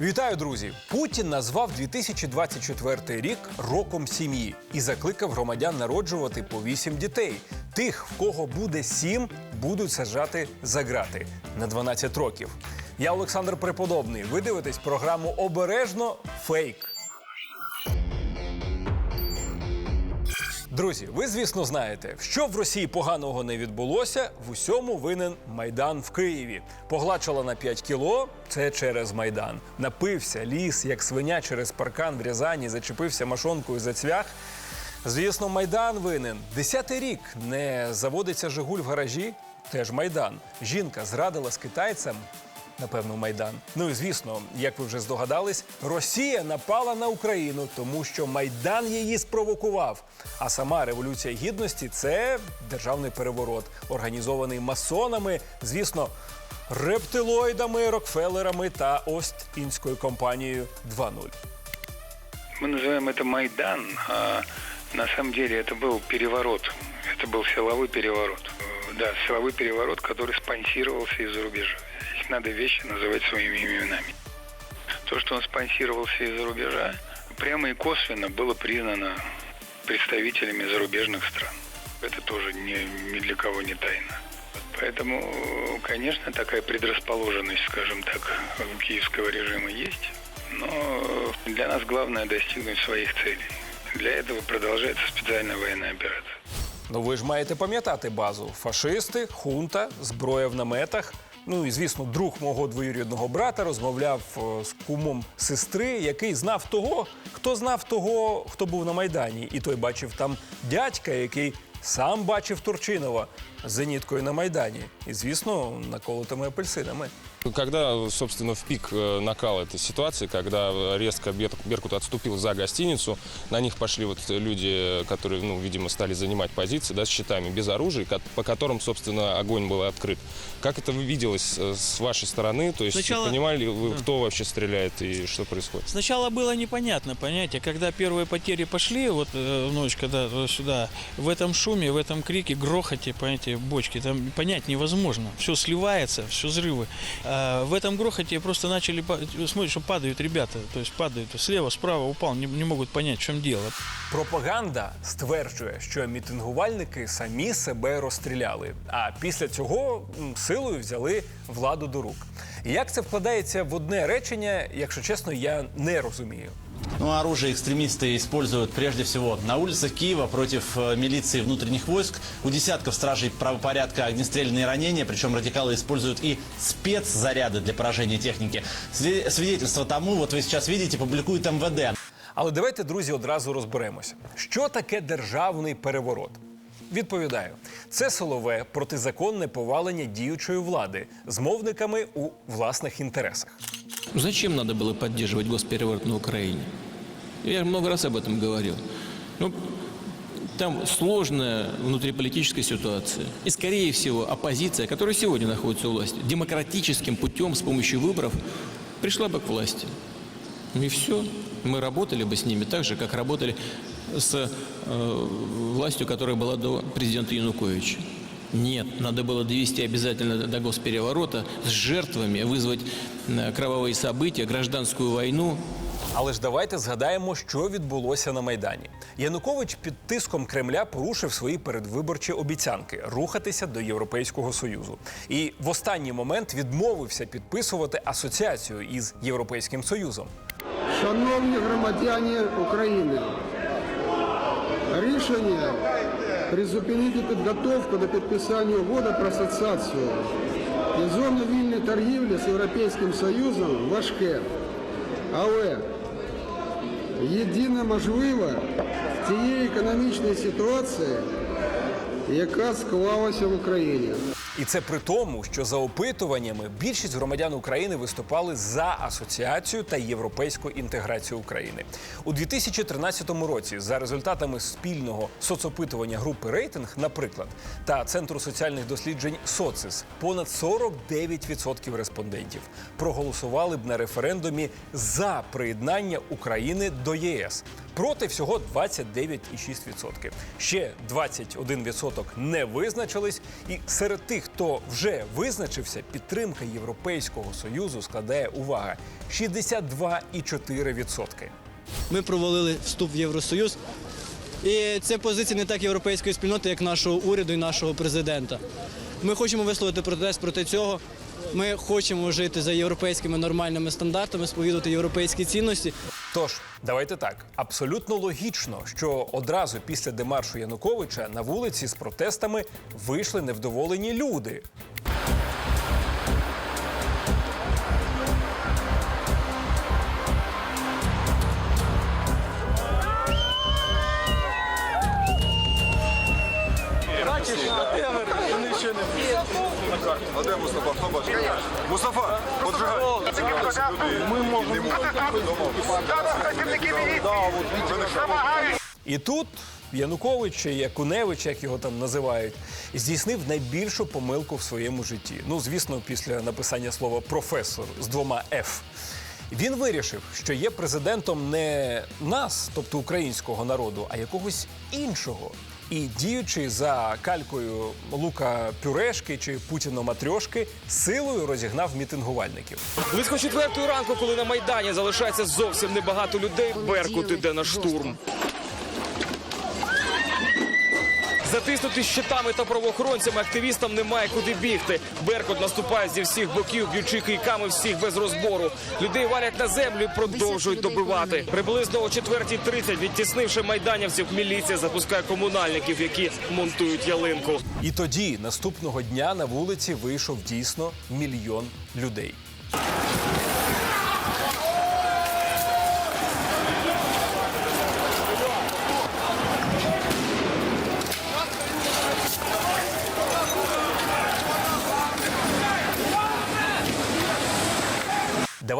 Вітаю, друзі! Путін назвав 2024 рік роком сім'ї і закликав громадян народжувати по вісім дітей. Тих, в кого буде сім, будуть саджати за грати на 12 років. Я Олександр Преподобний. Ви дивитесь програму Обережно фейк. Друзі, ви звісно знаєте, що в Росії поганого не відбулося, в усьому винен майдан в Києві. Погладшала на 5 кіло це через майдан. Напився, ліс, як свиня через паркан в Рязані, зачепився машонкою за цвях. Звісно, майдан винен. Десятий рік не заводиться Жигуль в гаражі. Теж майдан. Жінка зрадила з китайцем Напевно, майдан. Ну і звісно, як ви вже здогадались, Росія напала на Україну, тому що майдан її спровокував. А сама революція гідності це державний переворот, організований масонами, звісно, рептилоїдами, Рокфеллерами та Ост-Індською компанією 2.0. Мы называем это Майдан, а на самом деле это был переворот. Это был силовой переворот. Э, Да, силовой переворот, который спонсировался из-за рубежа. Здесь надо вещи называть своими именами. То, что он спонсировался из-за рубежа, прямо и косвенно было признано представителями зарубежных стран. Это тоже ни, ни для кого не тайна. Поэтому, конечно, такая предрасположенность, скажем так, киевского режима есть. Но для нас главное достигнуть своих целей. Для этого продолжается специальная военная операция. Ну ви ж маєте пам'ятати базу: фашисти, хунта, зброя в наметах. Ну і звісно, друг мого двоюрідного брата розмовляв е, з кумом сестри, який знав того, хто знав того, хто був на майдані, і той бачив там дядька, який сам бачив Турчинова з зеніткою на майдані, і звісно, наколотими апельсинами. Когда, собственно, в пик э, накала этой ситуации, когда резко Бер- Беркут отступил за гостиницу, на них пошли вот люди, которые, ну, видимо, стали занимать позиции, да, с щитами, без оружия, по которым, собственно, огонь был открыт. Как это виделось э, с вашей стороны? То есть Сначала- понимали ли вы, кто вообще стреляет и что происходит? Сначала было непонятно, понимаете, когда первые потери пошли, вот в ночь, когда сюда, в этом шуме, в этом крике, грохоте, понимаете, бочки, там понять невозможно. Все сливается, все взрывы. В этом грохоте просто начали, смотреть, что падают ребята, то есть падают слева, справа, упал, не, не могут понять, в чем дело. Пропаганда стверджує, що мітингувальники самі себе розстріляли, а після цього силою взяли владу до рук. Як це вкладається в одне речення, якщо чесно, я не розумію. Ну, оружие экстремисты используют прежде всего на улицах Киева против э, милиции и внутренних войск. У десятков стражей правопорядка огнестрельные ранения, причем радикалы используют и спецзаряды для поражения техники. Све- Свидетельство тому, вот вы сейчас видите, публикует МВД. Але давайте, друзі, одразу розберемося, що таке державний переворот. Відповідаю, це силове протизаконне повалення діючої влади з мовниками у власних інтересах. Зачем надо было поддерживать госпереворот на Украине? Я много раз об этом говорил. Ну, там сложная внутриполитическая ситуация. И, скорее всего, оппозиция, которая сегодня находится у власти, демократическим путем с помощью выборов пришла бы к власти. Ну и все. Мы работали бы с ними так же, как работали с э, властью, которая была до президента Януковича. Нет, надо было довести обязательно до госпереворота с жертвами, вызвать э, кровавые события, гражданскую войну. Але ж давайте згадаємо, що відбулося на майдані. Янукович під тиском Кремля порушив свої передвиборчі обіцянки рухатися до Європейського союзу. І в останній момент відмовився підписувати асоціацію із Європейським Союзом. Шановні громадяни України, рішення призупинити підготовку до підписання угоди про асоціацію і зону вільної торгівлі з Європейським Союзом важке. Але єдине можливе в тієї економічної ситуації, яка склалася в Україні. І це при тому, що за опитуваннями більшість громадян України виступали за асоціацію та європейську інтеграцію України у 2013 році. За результатами спільного соцопитування групи рейтинг, наприклад, та центру соціальних досліджень Социс, понад 49% респондентів проголосували б на референдумі за приєднання України до ЄС. проти всього 29,6%. Ще 21% не визначились. І серед тих, хто вже визначився, підтримка Європейського союзу складає увага 62,4%. Ми провалили вступ в Євросоюз. І це позиція не так європейської спільноти, як нашого уряду і нашого президента. Ми хочемо висловити протест проти цього. Ми хочемо жити за європейськими нормальними стандартами, сповідувати європейські цінності. Тож, давайте так. Абсолютно логічно, що одразу після демаршу Януковича на вулиці з протестами вийшли невдоволені люди. А де Мустафа? Хто бачить? Мустафа, поджигай. Ми можемо. І тут Янукович чи Якуневич, як його там називають, здійснив найбільшу помилку в своєму житті. Ну, звісно, після написання слова професор з двома «Ф». Він вирішив, що є президентом не нас, тобто українського народу, а якогось іншого. І діючи за калькою Лука Пюрешки чи Путіна Матрьошки, силою розігнав мітингувальників. Близько четвертої ранку, коли на майдані залишається зовсім небагато людей, Беркут іде на штурм. Затиснути щитами та правоохоронцями активістам немає куди бігти. Беркут наступає зі всіх боків, б'ючи кийками всіх без розбору. Людей валять на землю і продовжують добивати. Приблизно о 4.30, відтіснивши майданівців, міліція запускає комунальників, які монтують ялинку. І тоді, наступного дня, на вулиці вийшов дійсно мільйон людей.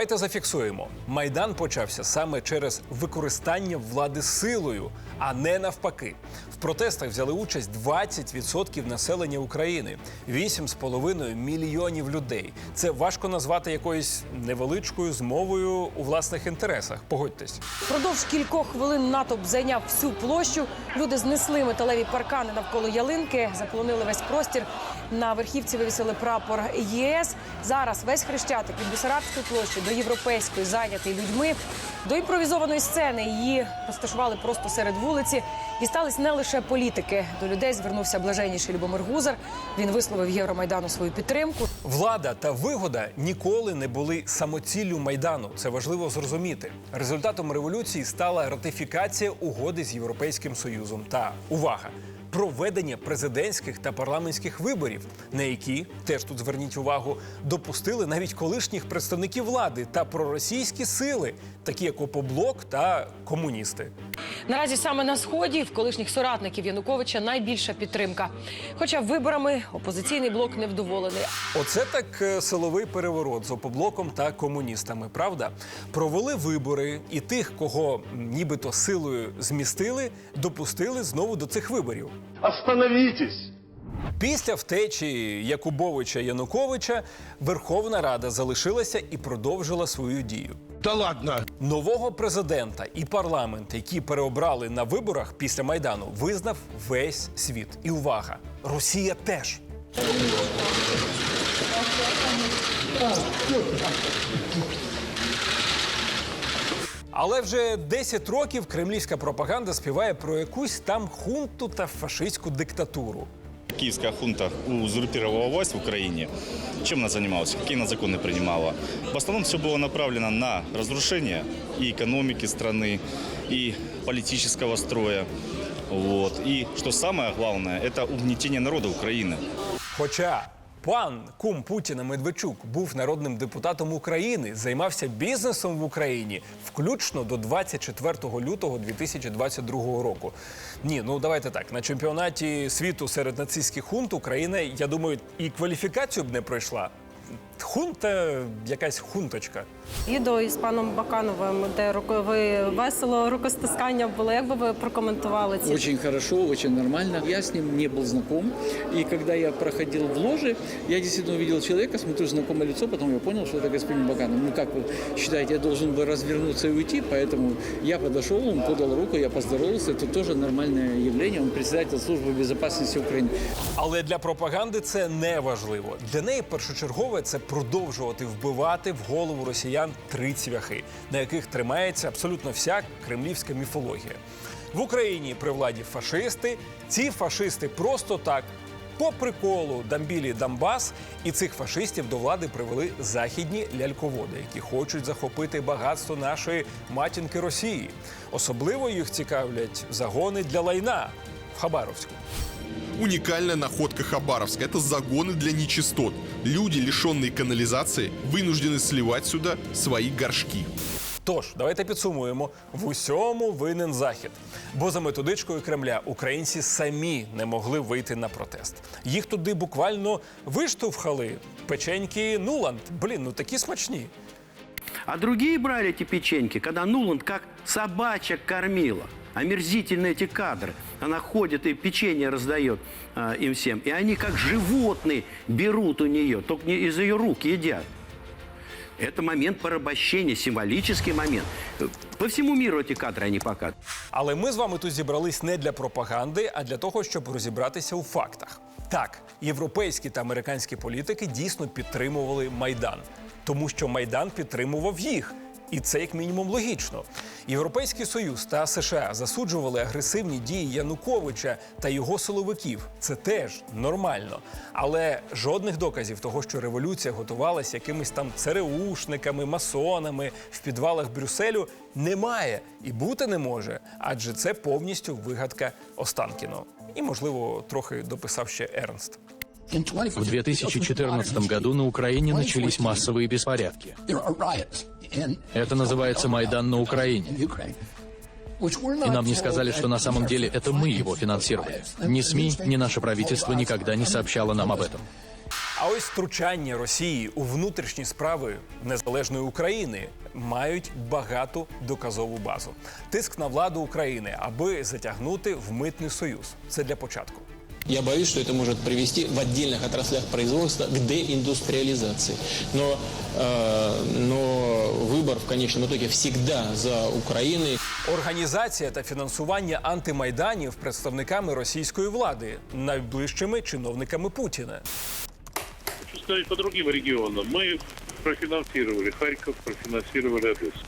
Давайте зафіксуємо. Майдан почався саме через використання влади силою, а не навпаки. В протестах взяли участь 20% населення України, 8,5 мільйонів людей. Це важко назвати якоюсь невеличкою змовою у власних інтересах. Погодьтесь. Продовж кількох хвилин натовп зайняв всю площу. Люди знесли металеві паркани навколо ялинки, заполонили весь простір. На верхівці вивісили прапор ЄС. Зараз весь хрещатик від Бесарабської площі до європейської зайнятий людьми. До імпровізованої сцени її розташували просто серед вулиці. Дістались не лише політики. До людей звернувся блаженніший Любомир Гузар. Він висловив Євромайдану свою підтримку. Влада та вигода ніколи не були самоціллю майдану. Це важливо зрозуміти. Результатом революції стала ратифікація угоди з Європейським Союзом та увага. Проведення президентських та парламентських виборів, на які теж тут зверніть увагу, допустили навіть колишніх представників влади та проросійські сили, такі як Опоблок та комуністи. Наразі саме на сході в колишніх соратників Януковича найбільша підтримка. Хоча виборами опозиційний блок невдоволений. Оце так е, силовий переворот з опоблоком та комуністами. Правда, провели вибори, і тих, кого нібито силою змістили, допустили знову до цих виборів. Остановітесь! Після втечі Якубовича Януковича Верховна Рада залишилася і продовжила свою дію. Та ладно. Нового президента і парламент, які переобрали на виборах після майдану, визнав весь світ. І увага! Росія теж. Але вже 10 років кремлівська пропаганда співає про якусь там хунту та фашистську диктатуру Киевская хунта узурпировала власть в Украине. Чем она занималась? Какие она законы принимала? В основном все было направлено на разрушение и экономики страны, и политического строя. Вот. И что самое главное, это угнетение народа Украины. Хоча пан кум Путіна Медведчук був народним депутатом України, займався бізнесом в Україні, включно до 24 лютого 2022 року. Ні, ну давайте так. На чемпіонаті світу серед нацистських хунт Україна, я думаю, і кваліфікацію б не пройшла. хунта, якась хунточка. Відео із паном Бакановим, де руко- ви весело рукостискання було. Як би ви прокоментували ці? Очень хорошо, очень нормально. Я с ним не был знаком. И когда я проходил в ложе, я действительно увидел человека, смотрю, знакомое лицо, потом я понял, что это господин Баканов. Ну, как вы считаете, я должен был развернуться и уйти, поэтому я подошел, он подал руку, я поздоровался. Это тоже нормальное явление. Он председатель службы безопасности Украины. Але для пропаганди це не важливо. Для неї першочергове це продовжувати вбивати в голову росіян три цвяхи, на яких тримається абсолютно вся кремлівська міфологія. В Україні при владі фашисти. Ці фашисти просто так. По приколу Дамбілі Донбас і цих фашистів до влади привели західні ляльководи, які хочуть захопити багатство нашої матінки Росії. Особливо їх цікавлять загони для лайна в Хабаровську. Уникальная находка Хабаровска – это загоны для нечистот. Люди, лишенные канализации, вынуждены сливать сюда свои горшки. Тож, давайте підсумуємо: в усьому винен захід. Бо за методичкою Кремля українці самі не могли вийти на протест. Їх туди буквально виштовхали. Печеньки Нуланд. Блін, ну такі смачні. А другие брали эти печеньки, когда Нуланд как собачек кормила. Омерзительны эти кадры. Она ходит и печенье раздает а, им всем. И они как животные берут у нее, только не из ее рук едят. Это момент порабощения, символический момент. По всему миру эти кадры они показывают. Але ми з вами тут зібрались не для пропаганди, а для того, щоб розібратися у фактах. Так, європейські та американські політики дійсно підтримували Майдан, тому що Майдан підтримував їх. І це як мінімум логічно. Європейський союз та США засуджували агресивні дії Януковича та його силовиків. Це теж нормально. Але жодних доказів того, що революція готувалася якимись там ЦРУшниками, масонами в підвалах Брюсселю, немає і бути не може, адже це повністю вигадка Останкіно. І, можливо, трохи дописав ще Ернст. В 2014 году на Украине начались массовые беспорядки. Это называется Майдан на Украине. И нам не сказали, что на самом деле это мы его финансировали. Ни СМИ, ни наше правительство никогда не сообщало нам об этом. А ось втручання Росії у внутрішні справи незалежної України мають багату доказову базу. Тиск на владу України, аби затягнути в митний союз. Це для початку. Я боюсь, что это может привести в отдельных отраслях производства к деиндустриализации. Но, э, но выбор в конечном итоге всегда за Украиной. Організація та фінансування антимайданів представниками російської влади, найближчими чиновниками Путіна. Хочу сказать по другим регионам. Мы профинансировали Харьков, профинансировали Одессу.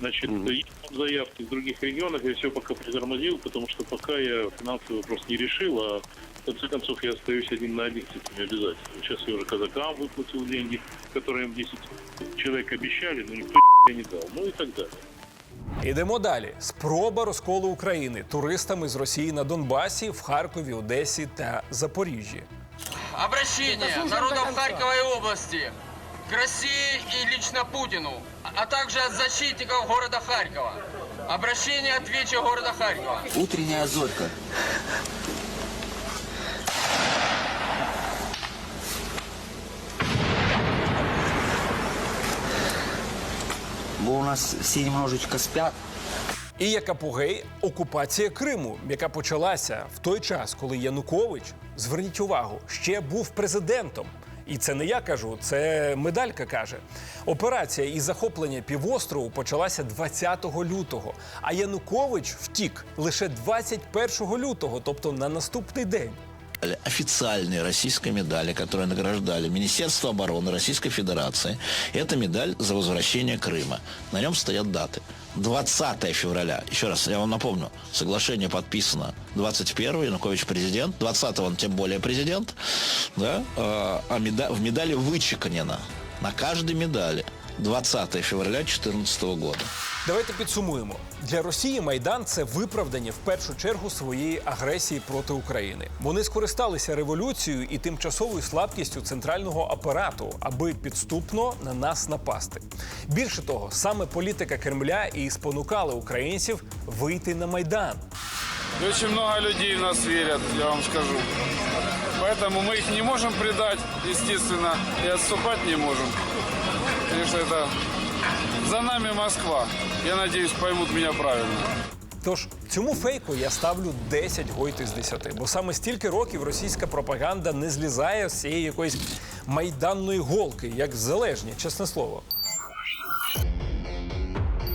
Значит, есть там заявки в других регионах, я все пока притормозил, потому что пока я финансовый вопрос не решил, а в конце концов я остаюсь один на один с этими обязательствами. Сейчас я уже казакам выплатил деньги, которые им 10 человек обещали, но никто ни не дал, ну и так далее. Ідемо далі. Спроба розколу України туристами з Росії на Донбасі, в Харкові, Одесі та Запоріжжі. Обращение народов Харьковой области к России и лично Путину, а также от защитников города Харькова. Обращение от Вечи города Харькова. Утренняя зорька. Бо у нас всі немножечко спят. І як апогей окупація Криму, яка почалася в той час, коли Янукович, зверніть увагу, ще був президентом. І це не я кажу, це медалька каже. Операція із захоплення півострову почалася 20 лютого, а Янукович втік лише 21 лютого, тобто на наступний день. Официальные российской медали, которые награждали Министерство обороны Российской Федерации. Это медаль за возвращение Крыма. На нем стоят даты. 20 февраля, еще раз, я вам напомню, соглашение подписано 21 Янукович президент, 20 он тем более президент, да, а а меда- в медали вычеканено на каждой медали 20 февраля 2014 года. Давайте підсумуємо. Для Росії Майдан це виправдання в першу чергу своєї агресії проти України. Вони скористалися революцією і тимчасовою слабкістю центрального апарату, аби підступно на нас напасти. Більше того, саме політика Кремля і спонукала українців вийти на майдан. Очень много людей в нас верят, я вам скажу. Поэтому мы их не можем предать, естественно, и отступать не можем. Конечно, это за нами Москва. Я надеюсь, поймут меня правильно. Тож цьому фейку я ставлю 10 гойт із 10, бо саме стільки років російська пропаганда не злізає з цієї якоїсь майданної голки, як залежні, чесне слово.